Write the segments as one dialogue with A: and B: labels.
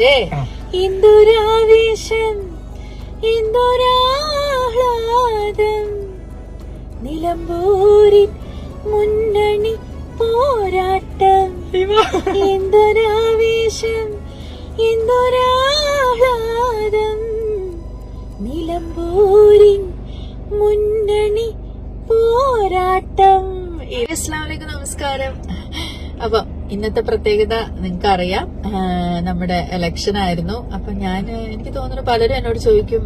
A: ഏ ഇന്ദുരാവേശം ഇന്ദുരാഹ്ലാദം. നിലമ്പൂരിൻ മുന്നണി പോരാട്ടം. എന്തൊരാവേശം ഇന്ദുരാഹ്ലാദം. നിലമ്പൂരിൻ മുന്നണി പോരാട്ടം. അസ്ലാമലൈക്കും നമസ്കാരം. അപ്പൊ ഇന്നത്തെ പ്രത്യേകത നിങ്ങൾക്ക് അറിയാം നമ്മുടെ ഇലക്ഷൻ ആയിരുന്നു. അപ്പൊ ഞാൻ എനിക്ക് തോന്നുന്നു പലരും എന്നോട് ചോദിക്കും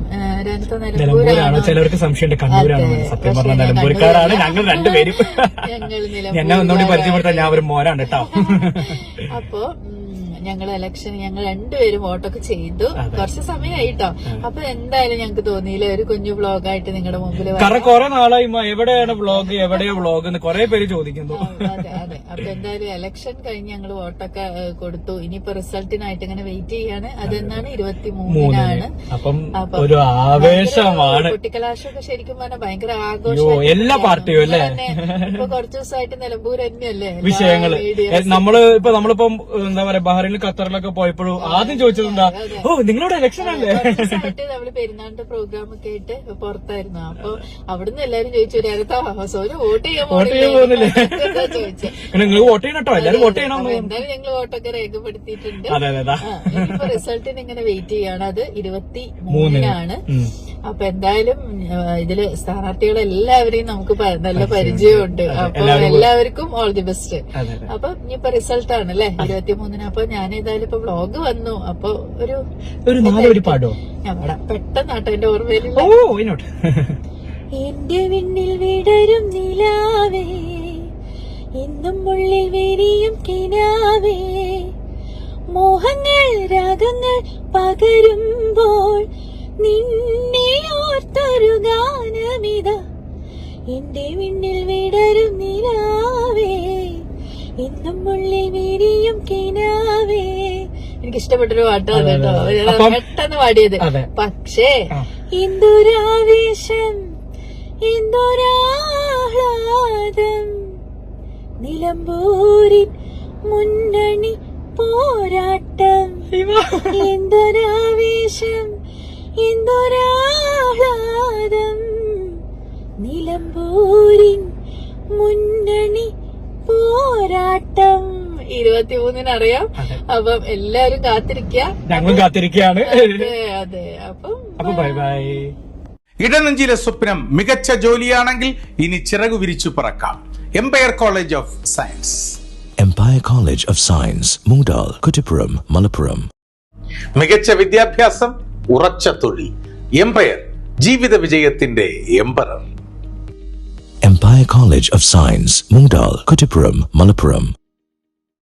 B: ചിലർക്ക് സംശയമുണ്ട്. കണ്ണൂരാണോ? സത്യം നിലമ്പൂർക്കാരാണ്. ഞങ്ങൾ രണ്ടുപേരും.
A: ഞങ്ങൾ
B: ഞാൻ ഒരു മോനാണ് കേട്ടോ.
A: അപ്പോ ഞങ്ങൾ ഇലക്ഷൻ ഞങ്ങൾ രണ്ടുപേരും വോട്ടൊക്കെ ചെയ്തു. കുറച്ച് സമയമായിട്ടോ അപ്പൊ എന്തായാലും ഞങ്ങൾക്ക് തോന്നിയില്ല ഒരു കുഞ്ഞു വ്ളോഗായിട്ട് നിങ്ങളുടെ മുമ്പിൽ.
B: കാരണം കുറെ നാളായി എവിടെയാണ് വ്ളോഗ് എവിടെയാ വ്ളോഗ് എന്ന് കുറെ പേര് ചോദിക്കുന്നു.
A: അതെ അതെ. അപ്പൊ എന്തായാലും ഇലക്ഷൻ കഴിഞ്ഞ് ഞങ്ങൾ വോട്ടൊക്കെ കൊടുത്തു. ഇനിയിപ്പോ റിസൾട്ടിനായിട്ട് ഇങ്ങനെ വെയിറ്റ് ചെയ്യാണ്. അതെന്നാണ് ഇരുപത്തി മൂന്നിനാണ്
B: അപ്പം ഒരു ആവേശമാണ്.
A: കുട്ടിക്കലാശമൊക്കെ ശരിക്കും പറഞ്ഞാൽ ഭയങ്കര ആഘോഷം
B: എല്ലാ പാർട്ടിയും അല്ലേ?
A: ഇപ്പൊ കുറച്ചു ദിവസമായിട്ട് നിലമ്പൂർ തന്നെയല്ലേ?
B: വിഷയങ്ങൾ. നമ്മൾ ഇപ്പൊ നമ്മളിപ്പം എന്താ പറയാ ബഹ്റൈനിൽ ഖത്തറിലൊക്കെ പോയപ്പോഴും ആദ്യം ചോദിച്ചത് എന്താ ഓ നിങ്ങളുടെ ഇലക്ഷൻ അല്ലേ?
A: നമ്മൾ പെരുന്നാളിന്റെ പ്രോഗ്രാം ഒക്കെ ആയിട്ട് പുറത്തായിരുന്നു. അപ്പൊ അവിടുന്ന് എല്ലാരും ചോദിച്ചു സോന് വോട്ട് ചെയ്യാൻ
B: വോട്ട് ചെയ്യാൻ പോകുന്നില്ലേ?
A: ചോദിച്ചു?
B: നിങ്ങൾ വോട്ട് ചെയ്യണം കേട്ടോ എല്ലാരും വോട്ട് ചെയ്യണം
A: എന്തായാലും ഞങ്ങൾ വോട്ടൊക്കെ രേഖപ്പെടുത്തിയിട്ടുണ്ട്. റിസൾട്ടിന് ഇങ്ങനെ വെയിറ്റ് ചെയ്യാണ്. അത് ഇരുപത്തി മൂന്നിനാണ്. അപ്പൊ എന്തായാലും ഇതിൽ സ്ഥാനാർത്ഥികളെല്ലാവരെയും നമുക്ക് നല്ല പരിചയമുണ്ട്. അപ്പൊ എല്ലാവർക്കും ഓൾ ദി ബെസ്റ്റ് അപ്പൊ ഇനിയിപ്പോ റിസൾട്ട് ആണ് അല്ലെ ഇരുപത്തി മൂന്നിന് അപ്പൊ ഞാൻ ഏതായാലും ഇപ്പൊ വ്ളോഗ് വന്നു. അപ്പൊ ഒരു
B: ഒരു നാലൊരു പാടോ?
A: ഞാൻ പാടാം പെട്ടെന്നാട്ടോ എന്റെ ഓർമ്മയിലില്ല.
B: ഓ വൈനോട്ട്
A: എന്റെ വിണ്ണിൽ വിടരും നിലാവേ. എന്നും ഉള്ളിൽ വിരിയും കിനാവേ. മോഹങ്ങൾ രാഗങ്ങൾ പകരുമ്പോൾ നിന്നെ ഓർത്തൊരു ഗാനമിത. എന്റെ വിണ്ണിൽ വിടരും നിലാവേ എന്നും ഉള്ളിൽ വിരിയും കിനാവേ. എനിക്ക് ഇഷ്ടപ്പെട്ടൊരു പാട്ടാണ് കേട്ടോ. പെട്ടെന്ന് പാടിയത്. പക്ഷേ ഇന്ദുരാവേശം ഇന്ദുരാഹ്ലാദം നിലമ്പൂരിൻ മുന്നണി പോരാട്ടം എന്തൊരാവേശം പോരാട്ടം ഇരുപത്തിമൂന്നിന് അറിയാം. അപ്പം എല്ലാരും കാത്തിരിക്കുക
B: ഞങ്ങളും കാത്തിരിക്കുകയാണ്
A: അതെ അപ്പം
B: അപ്പൊ ബൈ ബൈ.
C: ഇടനെഞ്ചിലെ സ്വപ്നം മികച്ച ജോലിയാണെങ്കിൽ ഇനി ചിറകു വിരിച്ചു പറക്കാം. Empire College of Science
D: Empire College of Science Moodal Kuttippuram Malappuram
C: മികച്ച വിദ്യാഭ്യാസം ഉറച്ച തൊഴിൽ. എംപയർ ജീവിത വിജയത്തിന്റെ Empire
D: Empire College of Science Moodal Kuttippuram Malappuram.